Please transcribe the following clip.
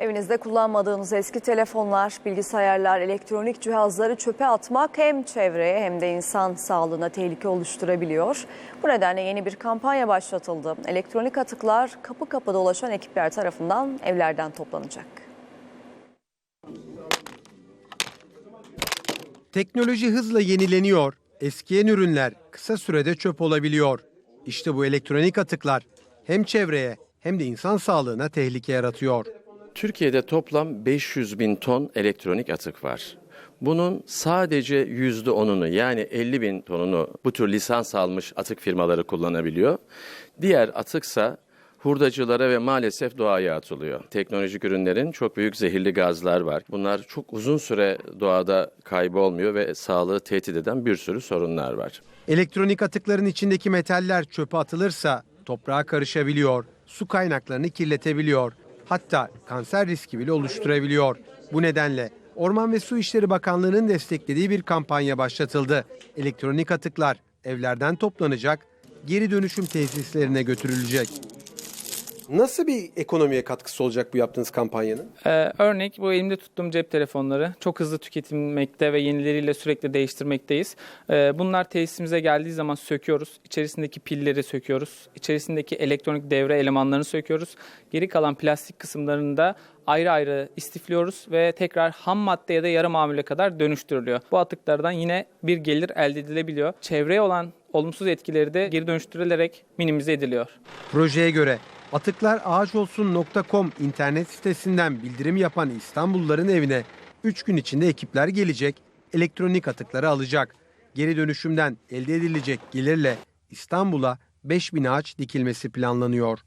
Evinizde kullanmadığınız eski telefonlar, bilgisayarlar, elektronik cihazları çöpe atmak hem çevreye hem de insan sağlığına tehlike oluşturabiliyor. Bu nedenle yeni bir kampanya başlatıldı. Elektronik atıklar kapı kapı dolaşan ekipler tarafından evlerden toplanacak. Teknoloji hızla yenileniyor. Eskiyen ürünler kısa sürede çöp olabiliyor. İşte bu elektronik atıklar hem çevreye hem de insan sağlığına tehlike yaratıyor. Türkiye'de toplam 500 bin ton elektronik atık var. Bunun sadece %10'unu yani 50 bin tonunu bu tür lisans almış atık firmaları kullanabiliyor. Diğer atıksa hurdacılara ve maalesef doğaya atılıyor. Teknolojik ürünlerin çok büyük zehirli gazlar var. Bunlar çok uzun süre doğada kaybolmuyor ve sağlığı tehdit eden bir sürü sorunlar var. Elektronik atıkların içindeki metaller çöpe atılırsa toprağa karışabiliyor, su kaynaklarını kirletebiliyor. Hatta kanser riski bile oluşturabiliyor. Bu nedenle Orman ve Su İşleri Bakanlığı'nın desteklediği bir kampanya başlatıldı. Elektronik atıklar evlerden toplanacak, geri dönüşüm tesislerine götürülecek. Nasıl bir ekonomiye katkısı olacak bu yaptığınız kampanyanın? Ee, örnek bu elimde tuttuğum cep telefonları çok hızlı tüketilmekte ve yenileriyle sürekli değiştirmekteyiz. Ee, bunlar tesisimize geldiği zaman söküyoruz. İçerisindeki pilleri söküyoruz. İçerisindeki elektronik devre elemanlarını söküyoruz. Geri kalan plastik kısımlarını da ayrı ayrı istifliyoruz ve tekrar ham madde ya da yarı mamule kadar dönüştürülüyor. Bu atıklardan yine bir gelir elde edilebiliyor. Çevreye olan olumsuz etkileri de geri dönüştürülerek minimize ediliyor. Projeye göre atıklarağaçolsun.com internet sitesinden bildirim yapan İstanbulluların evine 3 gün içinde ekipler gelecek, elektronik atıkları alacak. Geri dönüşümden elde edilecek gelirle İstanbul'a 5000 ağaç dikilmesi planlanıyor.